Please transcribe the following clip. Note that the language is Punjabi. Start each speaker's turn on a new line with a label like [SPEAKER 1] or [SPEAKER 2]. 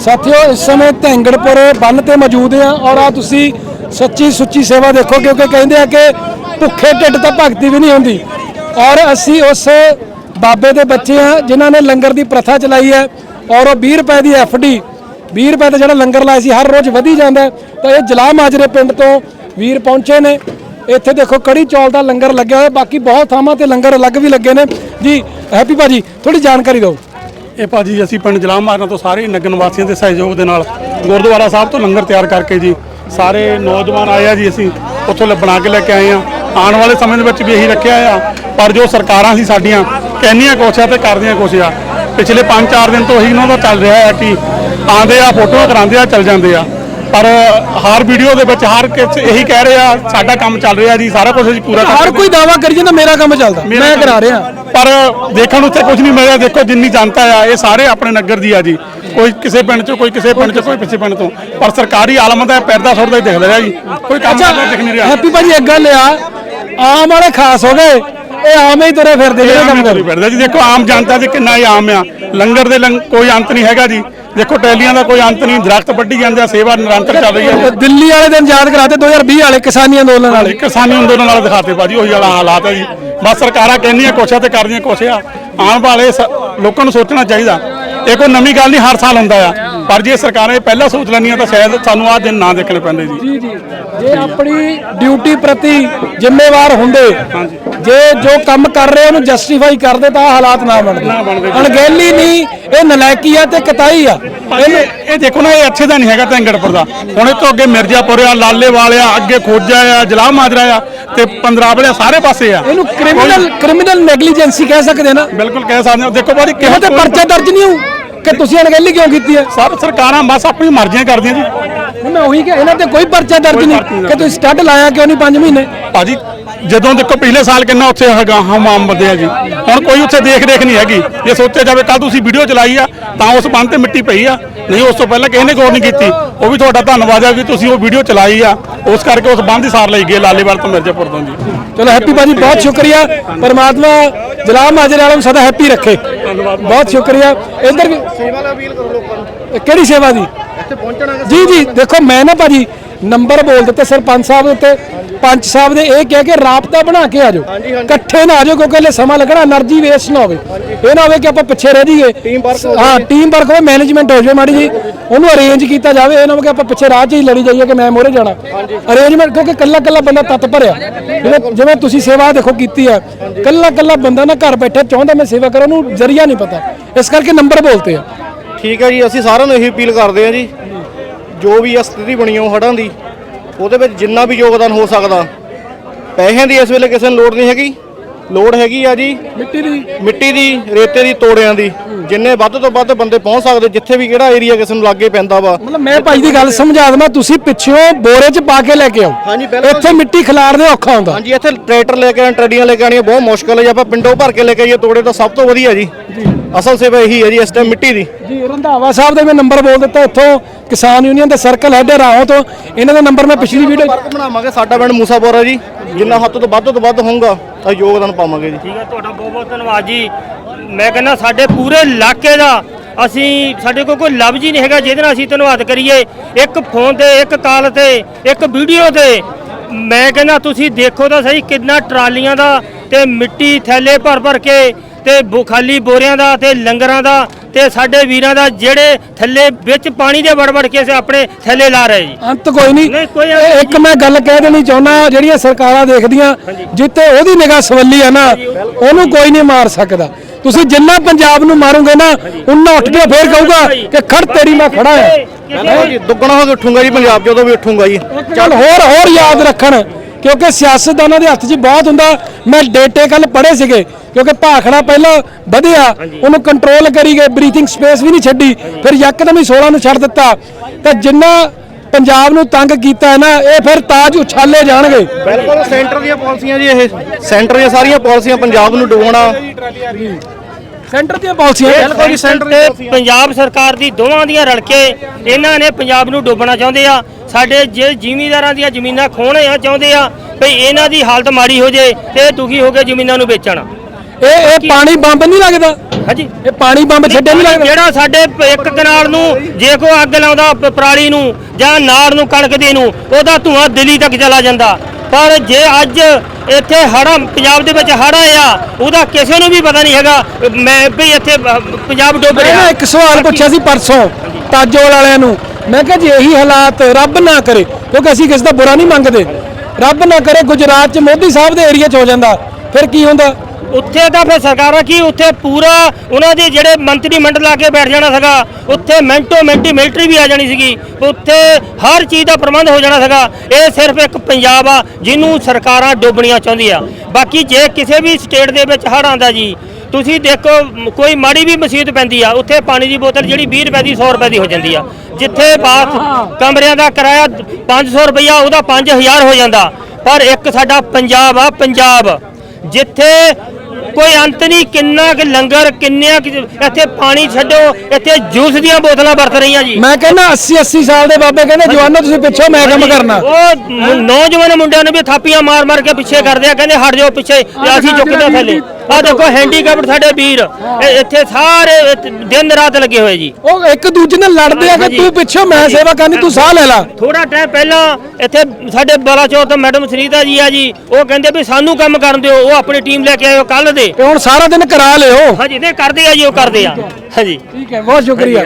[SPEAKER 1] ਸਾਥੀਓ, ਇਸ ਸਮੇਂ ਧੈਂਗੜਪੁਰ ਬੰਨ ਤੇ ਮੌਜੂਦ ਆ ਔਰ ਆ ਤੁਸੀਂ ਸੱਚੀ ਸੁੱਚੀ ਸੇਵਾ ਦੇਖੋ, ਕਿਉਂਕਿ ਕਹਿੰਦੇ ਆ ਕਿ ਭੁੱਖੇ ਢਿੱਡ ਤਾਂ ਭਗਤੀ ਵੀ ਨਹੀਂ ਹੁੰਦੀ। ਔਰ ਅਸੀਂ ਉਸ ਬਾਬੇ ਦੇ ਬੱਚੇ ਆ ਜਿਨ੍ਹਾਂ ਨੇ ਲੰਗਰ ਦੀ ਪ੍ਰਥਾ ਚਲਾਈ ਹੈ ਔਰ ਉਹ 20 ਰੁਪਏ ਦੀ ਡੀ 20 ਰੁਪਏ ਦਾ ਜਿਹੜਾ ਲੰਗਰ ਲਾਇਆ ਸੀ, ਹਰ ਰੋਜ਼ ਵਧੀ ਜਾਂਦਾ ਤਾਂ ਇਹ ਜਲਾ ਮਾਜਰੇ ਪਿੰਡ ਤੋਂ ਵੀਰ ਪਹੁੰਚੇ ਨੇ। ਇੱਥੇ ਦੇਖੋ, ਕੜੀ ਚੌਲ ਦਾ ਲੰਗਰ ਲੱਗਿਆ ਹੋਇਆ, ਬਾਕੀ ਬਹੁਤ ਥਾਵਾਂ ਤੇ ਲੰਗਰ ਅਲੱਗ ਵੀ ਲੱਗੇ ਨੇ। ਜੀ, ਹੈਪੀ ਭਾਜੀ ਥੋੜੀ ਜਾਣਕਾਰੀ ਦਿਓ।
[SPEAKER 2] ਇਹ ਭਾਜੀ ਅਸੀਂ ਪਿੰਡ ਜਲਾਮ ਮਾਰਨਾ ਤੋਂ ਸਾਰੇ ਨਗਰ ਨਿਵਾਸੀਆਂ ਦੇ ਸਹਿਯੋਗ ਦੇ ਨਾਲ ਗੁਰਦੁਆਰਾ ਸਾਹਿਬ ਤੋਂ ਲੰਗਰ ਤਿਆਰ ਕਰਕੇ ਜੀ ਸਾਰੇ ਨੌਜਵਾਨ ਆਏ ਆ ਜੀ ਅਸੀਂ ਉੱਥੋਂ ਲੈ ਬਣਾ ਕੇ ਲੈ ਕੇ ਆਏ ਆ। ਆਉਣ ਵਾਲੇ ਸਮੇਂ ਦੇ ਵਿੱਚ ਵੀ ਇਹੀ ਰੱਖਿਆ ਆ ਪਰ ਜੋ ਸਰਕਾਰਾਂ ਸੀ ਸਾਡੀਆਂ ਕਹਿੰਦੀਆਂ ਕੁਛ ਆ ਤੇ ਕਰਦੀਆਂ ਕੁਛ ਆ। ਪਿਛਲੇ 5-4 ਦਿਨ ਤੋਂ ਇਹੀ ਇਹਨਾਂ ਦਾ ਚੱਲ ਰਿਹਾ ਹੈ ਕਿ ਆਉਂਦੇ ਆ ਫੋਟੋਆਂ ਕਰਾਉਂਦੇ ਆ ਚੱਲ ਜਾਂਦੇ ਆ। ਪਰ ਹਰ ਵੀਡੀਓ ਦੇ ਵਿੱਚ ਹਰ ਕਿਸੇ ਇਹੀ ਕਹਿ ਰਹੇ ਆ ਸਾਡਾ ਕੰਮ ਚੱਲ ਰਿਹਾ ਜੀ ਸਾਰਾ ਕੁਝ ਅਸੀਂ ਪੂਰਾ
[SPEAKER 1] ਹਰ ਕੋਈ ਦਾਵਾ ਕਰੀ ਜਾਂਦਾ ਮੇਰਾ ਕੰਮ ਚੱਲਦਾ ਮੈਂ ਕਰਾ ਰਿਹਾ।
[SPEAKER 2] ਪਰ ਦੇਖਣ ਉੱਥੇ ਕੁਝ ਨਹੀਂ ਮਿਲਿਆ। ਦੇਖੋ ਜਿੰਨੀ ਜਨਤਾ ਆ ਇਹ ਸਾਰੇ ਆਪਣੇ ਨਗਰ ਦੀ ਆ ਜੀ। ਕੋਈ ਕਿਸੇ ਪਿੰਡ ਚੋਂ ਕੋਈ ਕਿਸੇ ਪਿੰਡ ਚੋਂ ਕੋਈ ਪਿੱਛੇ ਪਿੰਡ ਤੋਂ। ਪਰ ਸਰਕਾਰੀ ਆਲਮ ਦਾ ਪੈਰਦਾ ਸੁੱਟਦਾ ਹੀ ਦਿਖ ਰਿਹਾ ਜੀ। ਕੋਈ ਕੰਮ ਕਰਦਾ ਦਿਖ ਨਹੀਂ ਰਿਹਾ।
[SPEAKER 1] ਹੈਪੀ ਭਾਜੀ ਇੱਕ ਗੱਲ ਆ। ਆਮ ਵਾਲੇ ਖਾਸ ਹੋ ਗਏ। ਇਹ ਆਮ ਹੀ ਤੁਰੇ ਫਿਰਦੇ ਜਿਹੜੇ ਕੰਮ
[SPEAKER 2] ਕੰਮ
[SPEAKER 1] ਕਰਦੇ
[SPEAKER 2] ਫਿਰਦਾ ਜੀ। ਦੇਖੋ ਆਮ ਜਨਤਾ ਦੇ ਕਿੰਨਾ ਹੀ ਆਮ ਆ। ਲੰਗਰ ਦੇ ਕੋਈ ਅੰਤ ਨਹੀਂ ਹੈਗਾ ਜੀ। ਦੇਖੋ ਟੈਲੀਆਂ ਦਾ ਕੋਈ ਅੰਤ ਨਹੀਂ ਦਰਖਤ ਵੱਢੀ ਜਾਂਦੇ ਆ ਸੇਵਾ ਨਿਰੰਤਰ ਚੱਲ ਰਹੀ ਹੈ
[SPEAKER 1] ਦਿੱਲੀ ਵਾਲੇ ਦਿਨ ਯਾਦ ਕਰਾਤੇ 2020 ਵਾਲੇ ਕਿਸਾਨੀ ਅੰਦੋਲਨ ਵਾਲੇ।
[SPEAKER 2] ਕਿਸਾਨੀ ਅੰਦੋਲਨ ਨਾਲ ਦਿਖਾਤੇ ਬਾਜੀ ਉਹੀ ਵਾਲਾ ਹਾਲਾਤ ਹੈ ਜੀ। ਬਸ ਸਰਕਾਰਾਂ ਕਹਿੰਦੀਆਂ ਕੁਛ ਆ ਤੇ ਕਰਦੀਆਂ ਕੁਛ ਆ ਆਉਣ ਵਾਲੇ ਸ- ਲੋਕਾਂ ਨੂੰ ਸੋਚਣਾ ਚਾਹੀਦਾ। ਇਹ ਕੋਈ ਨਵੀਂ ਗੱਲ ਨਹੀਂ ਹਰ ਸਾਲ ਹੁੰਦਾ ਆ। ਪਰ ਜੇ ਸਰਕਾਰਾਂ ਇਹ ਪਹਿਲਾਂ ਸੋਚ ਲੈਣੀਆਂ ਤਾਂ ਸ਼ਾਇਦ ਸਾਨੂੰ ਆਹ ਦਿਨ ਨਾ ਦੇਖਣੇ ਪੈਂਦੇ ਜੀ।
[SPEAKER 1] ਜੀ ਜੀ। ਜੇ ਆਪਣੀ ਡਿਊਟੀ ਪ੍ਰਤੀ ਜ਼ਿੰਮੇਵਾਰ ਹੁੰਦੇ ਜੇ ਜੋ ਕੰਮ ਕਰ ਰਹੇ ਉਹਨੂੰ ਜਸਟੀਫਾਈ ਕਰਦੇ ਤਾਂ ਆਹ ਹਾਲਾਤ ਨਾ ਬਣਦੇ। ਅਣਗਹਿਲੀ ਨਹੀਂ ਇਹ ਨਲਾਇਕੀ ਆ ਤੇ ਕਤਾਈ ਆ।
[SPEAKER 2] ਇਹ ਇਹ ਦੇਖੋ ਨਾ ਇਹ ਅੱਛੇ ਦਾ ਨਹੀਂ ਹੈਗਾ ਧੈਂਗੜਪੁਰ ਦਾ। ਹੁਣ ਇਹ ਤੋਂ ਅੱਗੇ ਮਿਰਜ਼ਾਪੁਰ ਆ ਲਾਲੇ ਵਾਲਿਆ ਅੱਗੇ ਖੋਜਾ ਆ ਜਲਾਹ ਮਾਜਰਾ ਆ ਤੇ ਪੰਦਰਾਵਲੇ ਸਾਰੇ ਪਾਸੇ ਆ।
[SPEAKER 1] ਇਹਨੂੰ ਕ੍ਰਿਮੀਨਲ ਕ੍ਰਿਮੀਨਲ ਨੈਗਲੀਜੈਂਸੀ ਕਹਿ ਸਕਦੇ ਨਾ।
[SPEAKER 2] ਬਿਲਕੁਲ ਕਹਿ ਸਕਦੇ ਹਾਂ। ਦੇਖੋ ਬਾਜੀ
[SPEAKER 1] ਕਿਹੋ ਤੇ ਪਰਚਾ ਦਰਜ ਨਹੀਂ ਹੋਊ। ਕਿ ਤੁਸੀਂ ਅਣਗਹਿਲੀ ਕਿਉਂ ਕੀਤੀ ਹੈ?
[SPEAKER 2] ਸਭ ਸਰਕਾਰਾਂ ਬਸ ਆਪਣੀ ਮਰਜ਼ੀਆਂ ਕਰਦੀਆਂ ਜੀ।
[SPEAKER 1] ਮੈਂ ਉਹੀ ਕਿ ਇਹਨਾਂ ਤੇ ਕੋਈ ਪਰਚਾ ਦਰਜ ਨਹੀਂ। ਕਿ ਤੁਸੀਂ ਸਟੱਡ ਲਾਇਆ ਕਿਉਂ ਨਹੀਂ 5 ਮਹੀਨੇ?
[SPEAKER 2] ਭਾਜੀ ਜਦੋਂ ਦੇਖੋ ਪਿਛਲੇ ਸਾਲ ਕਿੰਨਾ ਉੱਥੇ ਹੈਗਾ ਹਮਾਮ ਵਧਿਆ ਜੀ। ਹੁਣ ਕੋਈ ਉੱਥੇ ਦੇਖ ਦੇਖ ਨਹੀਂ ਹੈਗੀ। ਜੇ ਸੋਚਿਆ ਜਾਵੇ ਕੱਲ ਤੁਸੀਂ ਵੀਡੀਓ ਚਲਾਈ ਆ ਤਾਂ ਉਸ ਬੰਨ ਤੇ ਮਿੱਟੀ ਪਈ ਆ। ਨਹੀਂ ਉਸ ਤੋਂ ਪਹਿਲਾਂ ਕਿਸੇ ਨੇ ਗੌਰ ਨਹੀਂ ਕੀਤੀ। ਉਹ ਵੀ ਤੁਹਾਡਾ ਧੰਨਵਾਦ ਆ ਵੀ ਤੁਸੀਂ ਉਹ ਵੀਡੀਓ ਚਲਾਈ ਆ। ਉਸ ਕਰਕੇ ਉਸ ਬੰਨ ਦੀ ਸਾਰ ਲਈ ਗਈ ਲਾਲੇਵਾਲ ਤੋਂ ਮਿਰਜ਼ਾਪੁਰ ਤੋਂ ਜੀ।
[SPEAKER 1] ਚਲੋ ਹੈਪੀ ਭਾਜੀ ਬਹੁਤ ਸ਼ੁਕਰੀਆ। ਪਰਮਾਤਮਾ ਜਲਾਮ ਮਾਜਰੇ ਵਾਲਾ ਨੂੰ ਸਦਾ ਹੈਪੀ ਰੱਖੇ। ਬਹੁਤ ਸ਼ੁਕਰੀਆ। ਇੱਧਰ ਵੀ
[SPEAKER 3] ਸੇਵਾ ਦਾ ਅਪੀਲ ਕਰੋ ਲੋਕਾਂ ਨੂੰ।
[SPEAKER 1] ਕਿਹੜੀ ਸੇਵਾ ਦੀ?
[SPEAKER 3] ਇੱਥੇ ਪਹੁੰਚਣਾ
[SPEAKER 1] ਜੀ ਜੀ ਦੇਖੋ ਮੈਂ ਨਾ ਭਾਜੀ ਨੰਬਰ ਬੋਲ ਦਿੱਤੇ ਸਰਪੰਚ ਸਾਹਿਬ ਦੇ ਉੱਤੇ। ਪੰਚ ਸਾਹਿਬ ਨੇ ਇਹ ਕਿਹਾ ਕਿ ਰਾਬਤਾ ਬਣਾ ਕੇ
[SPEAKER 3] ਆਜੋ
[SPEAKER 1] ਇਕੱਠੇ ਨਾ ਆਜੋ ਕਿਉਂਕਿ ਇਹ ਸਮਾਂ ਲੱਗਣਾ એનર્ਜੀ ਵੇਸਟ ਨਾ ਹੋਵੇ। ਇਹ ਨਾ ਹੋਵੇ ਕਿ ਆਪਾਂ ਪਿੱਛੇ ਰਹਿ ਜਾਈਏ।
[SPEAKER 3] ਹਾਂ
[SPEAKER 1] ਟੀਮ ਵਰਕ ਹੋਵੇ ਮੈਨੇਜਮੈਂਟ ਹੋ ਜਾਵੇ ਮਾੜੀ ਜੀ ਉਹਨੂੰ ਅਰੇਂਜ ਕੀਤਾ ਜਾਵੇ ਇਹ ਨਾ ਹੋਵੇ ਕਿ ਆਪਾਂ ਪਿੱਛੇ ਰਾਹ 'ਚ ਲੜੀ ਜਾਈਏ ਕਿ ਮੈਂ ਮੋਰੇ ਜਾਣਾ। ਅਰੇਂਜਮੈਂਟ ਕਿਉਂਕਿ ਕੱਲਾ ਕੱਲਾ ਬੰਦਾ ਤਤ ਭਰਿਆ। ਜਿਵੇਂ ਤੁਸੀਂ ਸੇਵਾ ਦੇਖੋ ਕੀਤੀ ਆ ਕੱਲਾ ਕੱਲਾ ਬੰਦਾ ਨਾ ਘਰ ਬੈਠਾ ਚਾਹੁੰਦਾ ਮੈਂ ਸੇਵਾ ਕਰਾਂ ਉਹਨੂੰ ਜ਼ਰੀਆ ਨਹੀਂ ਪਤਾ। ਇਸ ਕਰਕੇ ਨੰਬਰ ਬੋਲਤੇ ਆ।
[SPEAKER 3] ਠੀਕ ਹੈ ਜੀ ਅਸੀਂ ਸਾਰਿਆਂ ਨੂੰ ਇਹੀ ਅਪੀਲ ਕਰਦੇ ਆ ਜੀ। ਜੋ ਵੀ ਆ ਸਥਿਤੀ ਬਣੀ ਹੋ ਹੜ੍ਹਾਂ ਦੀ ਉਹਦੇ ਵਿੱਚ ਜਿੰਨਾ ਵੀ ਯੋਗਦਾਨ ਹੋ ਸਕਦਾ। ਪੈਸਿਆਂ ਦੀ ਇਸ ਵੇਲੇ ਕਿਸੇ ਨੂੰ ਲੋੜ ਨਹੀਂ ਹੈਗੀ। ਲੋੜ ਹੈਗੀ ਆ ਜੀ
[SPEAKER 1] ਮਿੱਟੀ ਦੀ।
[SPEAKER 3] ਮਿੱਟੀ ਦੀ ਰੇਤੇ ਦੀ ਤੋੜਿਆਂ ਦੀ। ਜਿੰਨੇ ਵੱਧ ਤੋਂ ਵੱਧ ਬੰਦੇ ਪਹੁੰਚ ਸਕਦੇ ਜਿੱਥੇ ਵੀ ਕਿਹੜਾ ਏਰੀਆ ਕਿਸੇ ਨੂੰ ਲਾਗੇ ਪੈਂਦਾ ਵਾ।
[SPEAKER 1] ਮਤਲਬ ਮੈਂ ਭਾਈ ਦੀ ਗੱਲ ਸਮਝਾ ਦਵਾਂ ਤੁਸੀਂ ਪਿੱਛੋਂ ਬੋਰੇ 'ਚ ਪਾ ਕੇ ਲੈ ਕੇ ਆਓ।
[SPEAKER 3] ਹਾਂਜੀ, ਬਿਲਕੁਲ।
[SPEAKER 1] ਇੱਥੇ ਮਿੱਟੀ ਖਿਲਾਰਦੇ ਔਖਾ ਹੁੰਦਾ।
[SPEAKER 3] ਹਾਂਜੀ ਇੱਥੇ ਟਰੈਕਟਰ ਲੈ ਕੇ ਆਣ ਟਰੱਡੀਆਂ ਲੈ ਕੇ ਆਣੀਆਂ ਬਹੁਤ ਮੁਸ਼ਕਲ ਹੈ ਜੇ। ਆਪਾਂ ਪਿੰਡੋਂ ਭਰ ਕੇ ਲੈ ਕੇ ਆਈਏ ਤੋੜੇ ਤਾਂ ਸਭ ਤੋਂ ਵਧੀਆ ਜੀ। ਅਸਲ ਸੇਵਾ ਇਹੀ ਹੈ ਜੀ ਇਸ ਟਾਈਮ ਮਿੱਟੀ ਦੀ।
[SPEAKER 1] ਜੀ ਰੰਧਾਵਾ ਸਾਹਿਬ ਦੇ ਮੈਂ ਨੰਬਰ ਬੋਲ ਦਿੱਤਾ ਇੱਥੋਂ। ਕਿਸਾਨ ਯੂਨੀਅਨ ਦੇ ਸਰਕਲ ਹੈਡ ਰਾਹੋਂ ਤੋਂ ਇਹਨਾਂ ਦਾ ਨੰਬਰ ਮੈਂ ਪਿਛਲੀ ਵੀਡੀਓ
[SPEAKER 3] ਫ਼ਰਕ ਬਣਾਵਾਂਗੇ ਸਾਡਾ ਪਿੰਡ ਮੂਸਾਪੁਰ ਜੀ। ਜਿੰਨਾ ਹੱਥ ਤੋਂ ਵੱਧ ਤੋਂ ਵੱਧ ਹੋਊਗਾ ਤਾਂ ਯੋਗਦਾਨ ਪਾਵਾਂਗੇ ਜੀ।
[SPEAKER 4] ਠੀਕ ਹੈ ਤੁਹਾਡਾ ਬਹੁਤ ਬਹੁਤ ਧੰਨਵਾਦ ਜੀ। ਮੈਂ ਕਹਿੰਦਾ ਸਾਡੇ ਪੂਰੇ ਇਲਾਕੇ ਦਾ ਅਸੀਂ ਸਾਡੇ ਕੋਲ ਕੋਈ ਲਫ਼ਜ਼ ਹੀ ਨਹੀਂ ਹੈਗਾ ਜਿਹਦੇ ਨਾਲ ਅਸੀਂ ਧੰਨਵਾਦ ਕਰੀਏ। ਇੱਕ ਫੋਨ ਤੇ ਇੱਕ ਕਾਲ ਤੇ ਇੱਕ ਵੀਡੀਓ ਤੇ। ਮੈਂ ਕਹਿੰਦਾ ਤੁਸੀਂ ਦੇਖੋ ਤਾਂ ਸਹੀ ਕਿੰਨਾ ਟਰਾਲੀਆਂ ਦਾ ਤੇ ਮਿੱਟੀ ਥੈਲੇ ਭਰ ਭਰ ਕੇ ਤੇ ਬੋ- ਖਾਲੀ ਬੋਰਿਆਂ ਦਾ ਤੇ ਲੰਗਰਾਂ ਦਾ ਤੇ ਸਾਡੇ ਵੀਰਾਂ ਦਾ ਜਿਹੜੇ ਥੱਲੇ ਵਿੱਚ ਪਾਣੀ ਦੇ ਵੜ ਵੜ ਕੇ ਅਸੀਂ ਆਪਣੇ ਥੈਲੇ ਲਾ ਰਹੇ ਜੀ।
[SPEAKER 1] ਅੰਤ ਕੋਈ ਨਹੀਂ।
[SPEAKER 4] ਨਹੀਂ, ਕੋਈ ਅੰਤ
[SPEAKER 1] ਇਹ ਇੱਕ ਮੈਂ ਗੱਲ ਕਹਿ ਦੇਣੀ ਚਾਹੁੰਦਾ ਜਿਹੜੀਆਂ ਸਰਕਾਰਾਂ ਦੇਖਦੀਆਂ ਜਿੱਤੇ ਉਹਦੀ ਨਿਗਾਹ ਸਵੱਲੀ ਆ ਨਾ ਉਹਨੂੰ ਕੋਈ ਨਹੀਂ ਮਾਰ ਸਕਦਾ। ਤੁਸੀਂ ਜਿੰਨਾ ਪੰਜਾਬ ਨੂੰ ਮਾਰੋਗੇ ਨਾ ਉਹਨਾਂ ਉੱਠ ਕੇ ਫੇਰ ਕਹੂਗਾ ਕਿ ਖੜ ਤੇਰੀ ਮੈਂ ਖੜਾ ਹਾਂ।
[SPEAKER 3] ਮੈਂ ਜੀ ਦੁੱਗਣਾ ਹੋ ਕੇ ਉੱਠੂਗਾ ਜੀ ਪੰਜਾਬ ਜਦੋਂ ਵੀ ਉੱਠੂਗਾ ਜੀ।
[SPEAKER 1] ਗੱਲ ਹੋਰ ਹੋਰ ਯਾਦ ਰੱਖਣ। ਕਿਉਂਕਿ ਸਿਆਸਤਦਾਨਾਂ ਦੇ ਹੱਥ 'ਚ ਬਹੁਤ ਹੁੰਦਾ। ਮੈਂ ਡੇਟੇ ਕੱਲ ਪੜ੍ਹੇ ਸੀਗੇ, ਕਿਉਂਕਿ ਭਾਖੜਾ ਪਹਿਲਾਂ ਵਧਿਆ, ਉਹਨੂੰ ਕੰਟਰੋਲ ਕਰੀ ਗਏ ਬਰੀਥਿੰਗ ਸਪੇਸ ਵੀ ਨਹੀਂ ਛੱਡੀ। ਫਿਰ ਯਕਦਮ ਹੀ 16 ਨੂੰ ਛੱਡ ਦਿੱਤਾ। ਤਾਂ ਜਿੰਨਾ ਪੰਜਾਬ ਨੂੰ ਤੰਗ ਕੀਤਾ ਹੈ ਨਾ, ਇਹ ਫਿਰ ਤਾਜ ਉਛਾਲੇ ਜਾਣਗੇ।
[SPEAKER 3] ਬਿਲਕੁਲ ਸੈਂਟਰ ਦੀਆਂ ਪਾਲਿਸੀਆਂ ਜੀ ਇਹ। ਸੈਂਟਰ ਦੀਆਂ ਸਾਰੀਆਂ ਪਾਲਿਸੀਆਂ ਪੰਜਾਬ ਨੂੰ ਡੁਬਾਉਣਾ।
[SPEAKER 1] ਸੈਂਟਰ ਦੀਆਂ ਪਾਲਿਸੀਆਂ
[SPEAKER 3] ਬਿਲਕੁਲ ਸੈਂਟਰ
[SPEAKER 4] ਤੇ। ਪੰਜਾਬ ਸਰਕਾਰ ਦੀ ਦੋਵਾਂ ਦੀਆਂ ਰਲ ਕੇ ਇਹਨਾਂ ਨੇ ਪੰਜਾਬ ਨੂੰ ਡੋਬਣਾ ਚਾਹੁੰਦੇ ਆ। ਸਾਡੇ ਜੇ ਜ਼ਿਮੀਂਦਾਰਾਂ ਦੀਆਂ ਜ਼ਮੀਨਾਂ ਖੋਹਣੇ ਆ ਚਾਹੁੰਦੇ ਆ ਭਈ ਇਹਨਾਂ ਦੀ ਹਾਲਤ ਮਾੜੀ ਹੋ ਜੇ ਤੇ ਦੁਖੀ ਹੋ ਕੇ ਜ਼ਮੀਨਾਂ ਨੂੰ ਵੇਚਣ।
[SPEAKER 1] ਇਹ ਇਹ ਪਾਣੀ ਬੰਬ ਨਹੀਂ ਲੱਗਦਾ?
[SPEAKER 4] ਹਾਂਜੀ।
[SPEAKER 1] ਇਹ ਪਾਣੀ ਬੰਬ ਛੱਡੇ ਨਹੀਂ ਲੱਗਦਾ?
[SPEAKER 4] ਜਿਹੜਾ ਸਾਡੇ ਇੱਕ ਕਨਾਲ ਨੂੰ ਜੇ ਕੋਈ ਅੱਗ ਲਾਉਂਦਾ ਪਰਾਲੀ ਨੂੰ ਜਾਂ ਨਾੜ ਨੂੰ ਕਣਕ ਦੀ ਨੂੰ ਉਹਦਾ ਧੂਆਂ ਦਿੱਲੀ ਤੱਕ ਚਲਾ ਜਾਂਦਾ। ਪਰ ਜੇ ਅੱਜ ਇੱਥੇ ਹੜਾ ਪੰਜਾਬ ਦੇ ਵਿੱਚ ਹੜਾ ਆ ਉਹਦਾ ਕਿਸੇ ਨੂੰ ਵੀ ਪਤਾ ਨਹੀਂ ਹੈਗਾ। ਮੈਂ ਵੀ ਇੱਥੇ ਪੰਜਾਬ ਡੁੱਬ
[SPEAKER 1] ਮੈਂ
[SPEAKER 4] ਰਿਹਾ।
[SPEAKER 1] ਇੱਕ ਸਵਾਲ ਪੁੱਛਿਆ ਸੀ ਪਰਸੋਂ ਤਾਜੋਲ ਵਾਲਿਆਂ ਨੂੰ। ਮੈਂ ਕਿਹਾ ਜੇ ਇਹੀ ਹਾਲਾਤ ਰੱਬ ਨਾ ਕਰੇ ਕਿਉਂਕਿ ਅਸੀਂ ਕਿਸੇ ਦਾ ਬੁਰਾ ਨਹੀਂ ਮੰਗਦੇ। ਰੱਬ ਨਾ ਕਰੇ ਗੁਜਰਾਤ 'ਚ ਮੋਦੀ ਸਾਹਿਬ ਦੇ ਏਰੀਆ 'ਚ ਹੋ ਜਾਂਦਾ। ਫਿਰ ਕੀ ਹੁੰਦਾ?
[SPEAKER 4] ਉੱਥੇ ਤਾਂ ਫਿਰ ਸਰਕਾਰਾਂ ਕੀ, ਉੱਥੇ ਪੂਰਾ ਉਹਨਾਂ ਦੇ ਜਿਹੜੇ ਮੰਤਰੀ ਮੰਡਲ ਆ ਕੇ ਬੈਠ ਜਾਣਾ ਸੀਗਾ, ਉੱਥੇ ਮੈਂਟੋ ਮੈਂਟੀ ਮਿਲਟਰੀ ਵੀ ਆ ਜਾਣੀ ਸੀਗੀ, ਉੱਥੇ ਹਰ ਚੀਜ਼ ਦਾ ਪ੍ਰਬੰਧ ਹੋ ਜਾਣਾ ਸੀਗਾ, ਇਹ ਸਿਰਫ ਇੱਕ ਪੰਜਾਬ ਆ, ਜਿਹਨੂੰ ਸਰਕਾਰਾਂ ਡੋਬਣੀਆਂ ਚਾਹੁੰਦੀਆਂ। ਬਾਕੀ ਜੇ ਕਿਸੇ ਵੀ ਸਟੇਟ ਦੇ ਵਿੱਚ ਹੜ੍ਹ ਆਉਂਦਾ ਜੀ, ਤੁਸੀਂ ਦੇਖੋ, ਕੋਈ ਮਾੜੀ ਵੀ ਮੁਸੀਬਤ ਪੈਂਦੀ ਆ, ਉੱਥੇ ਪਾਣੀ ਦੀ ਬੋਤਲ ਜਿਹੜੀ 20 ਰੁਪਏ ਦੀ 100 ਰੁਪਏ ਦੀ ਹੋ ਜਾਂਦੀ ਆ। ਜਿੱਥੇ ਬਾਥ ਕਮਰਿਆਂ ਦਾ ਕਿਰਾਇਆ 500 ਰੁਪਈਆ, ਉਹਦਾ 5000 ਹੋ ਜਾਂਦਾ। ਪਰ ਇੱਕ ਸਾਡਾ ਪੰਜਾਬ ਆ, ਪੰਜਾਬ, ਜਿੱਥੇ ਕੋਈ ਅੰਤ ਨਹੀਂ ਕਿੰਨਾ ਕਿ ਲੰਗਰ ਕਿੰਨਿਆਂ ਕੁ- ਇੱਥੇ ਪਾਣੀ ਛੱਡੋ ਇੱਥੇ ਜੂਸ ਦੀਆਂ ਬੋਤਲਾਂ ਵਰਤ ਰਹੀਆਂ ਜੀ।
[SPEAKER 1] ਮੈਂ ਕਹਿੰਦਾ 80 80 ਸਾਲ ਦੇ ਬਾਬੇ ਕਹਿੰਦੇ ਜਵਾਨੋ ਤੁਸੀਂ ਪਿੱਛੋਂ ਮੈਂ ਕੰਮ ਕਰਨਾ।
[SPEAKER 4] ਉਹ ਨੌਜਵਾਨ ਮੁੰਡਿਆਂ ਨੂੰ ਵੀ ਥਾਪੀਆਂ ਮਾਰ ਮਾਰ ਕੇ ਪਿੱਛੇ ਕਰਦੇ ਆ ਕਹਿੰਦੇ ਹਟ ਜਾਓ ਪਿੱਛੇ ਅਸੀਂ ਚੁੱਕਦੇ ਥੱਲੇ। ਆ ਦੇਖੋ ਹੈਂਡੀਕੈਪਟ ਸਾਡੇ ਵੀਰ। ਇਹ ਇੱਥੇ ਸਾਰੇ ਇੱਥੇ ਦਿਨ ਰਾਤ ਲੱਗੇ ਹੋਏ ਜੀ।
[SPEAKER 1] ਉਹ ਇੱਕ ਦੂਜੇ ਨਾਲ ਲੜਦੇ ਆ ਕਿ ਤੂੰ ਪਿੱਛੋਂ ਮੈਂ ਸੇਵਾ ਕਰਨੀ ਤੂੰ ਸਾਹ ਲੈ ਲੈ।
[SPEAKER 4] ਥੋੜਾ ਟਾਈਮ ਪਹਿਲਾਂ ਇੱਥੇ ਸਾਡੇ ਬਲਾਚੌਰ ਤੋਂ ਮੈਡਮ ਸੁਨੀਤਾ ਜੀ ਆ ਜੀ ਉਹ ਕਹਿੰਦੇ ਵੀ ਸਾਨੂੰ ਕੰਮ ਕਰਨ ਦਿਓ ਉਹ ਆਪਣੀ ਟੀਮ ਲੈ ਕੇ ਆਇਓ ਕੱਲ ਦੇ।
[SPEAKER 1] ਤੇ ਹੁਣ ਸਾਰਾ ਦਿਨ ਕਰਾ ਲਿਓ।
[SPEAKER 4] ਹਾਂਜੀ ਨਹੀਂ ਕਰਦੇ ਆ ਜੀ ਉਹ ਕਰਦੇ ਆ। ਹਾਂਜੀ।
[SPEAKER 1] ਠੀਕ ਹੈ ਬਹੁਤ ਸ਼ੁਕਰੀਆ।